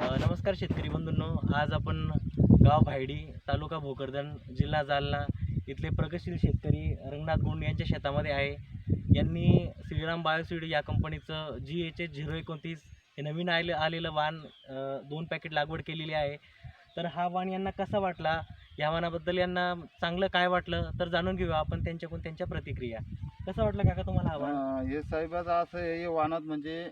नमस्कार शेतकरी बंधूंनो. आज आपण गाव भायडी तालुका भोकरदन जिल्हा जालना इथले प्रगतशील शेतकरी रंगनाथ गुंड यांच्या शेतामध्ये आहे. यांनी श्रीराम बायोसिड या कंपनीचं जी एच एच झिरो एकोणतीस हे नवीन आले आलेलं वाण दोन पॅकेट लागवड केलेली आहे. तर हा वाण यांना कसा वाटला? या वाणाबद्दल यांना चांगलं काय वाटलं? तर जाणून घेऊया आपण त्यांच्याकडून त्यांच्या प्रतिक्रिया. कसं वाटलं काका तुम्हाला हा वाण? हे साहेबाचं असं हे वाहनात म्हणजे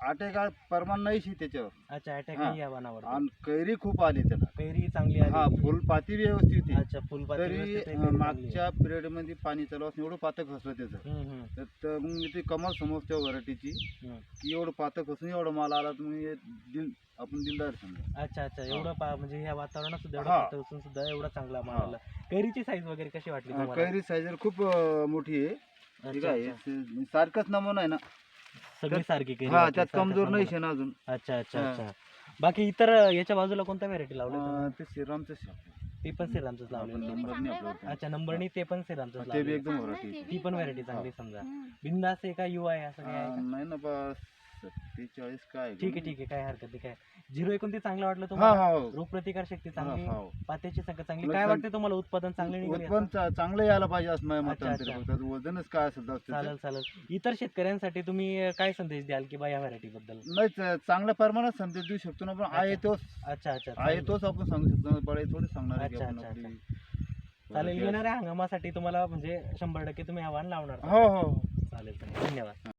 आटे काय परमान नाहीशी त्याच्यावर अच्छा अटॅक हा. नाही या वाणावर आणि कैरी खूप आली त्याला कैरी चांगली हा आली फुलपाती व्यवस्थित आहे. अच्छा फुलपाती तरी व्यवस्थित आहे, अं, कैरी चांगली आहे. मागच्या पिरियडमध्ये पाणी चालू असं एवढं पातक असलं त्याचं हम्म, हम्म, तर- तर मग मी ते कमाल समजते व्हरायटीची हम्म. की एवढं पातक असून एवढं माल आला तर मग हे दिल आपण दिलदार समजा अच्छा अच्छा एवढं पा म्हणजे ह्या वातावरणात सुद्धा एवढं हा. असून सुद्धा एवढा चांगला माल हा. आला कैरीची साईज वगैरे कशी वाटली तुम्हाला कैरी साईजर खूप अं, मोठी आहे ठीक अच्छा, आहे अच्छा. सारखंच नमुना आहे ना सगळी सारखी कैरी हा त्यात कमजोर नाही. ना अजून अच्छा अच्छा. अच्छा बाकी इतर याच्या बाजूला कोणत्या व्हरायटी? अं, ते श्रीरामचं शेत. ती पण श्रीरामचंच आपण आपल्यावर काही. अच्छा नंबरनी ते पण श्रीरामचंच ते बी एकदम व्हरायटी ती पण व्हरायटी चांगली समजा बिंदास आहे का युवा आहे असं काय आहे का? नाही ना बा सत्तेचाळीस काय ठीक आहे ठीक आहे काय हरकत नाही काय. झिरो एकोणतीस चांगलं वाटलं हा तुम्हाला? हा. रोगप्रतिकार शक्ती हा, चांगली हा. पात्याची संख्या चांगली. काय वाटतं तुम्हाला उत्पादन चांगले निघेल उत्पन्न चा- चांगलं यायला पाहिजे असं माझ्या अच्छा, मतांतर अच्छा. फक्त. त्याचं वजनच काय असेल जास्त चालेल चालेल. इतर शेतकऱ्यांसाठी तुम्ही अं, काय संदेश द्याल की बा या व्हरायटी बद्दल नाही च- चांगल्या प्रमाणात संदेश देऊ शकतो ना पण आहे तोच. अच्छा अच्छा आहे चालेल. तोच आपण सांगू शकतो. ना बळे थोडी सांगणार आहे की अच्छा, आपण अच्छा, आपली चालेल येणाऱ्या हंगामासाठी तुम्हाला म्हणजे शंभर टक्के तुम्ही आव्हान लावणार. आहे. हो हो. चालेल चालेल. धन्यवाद.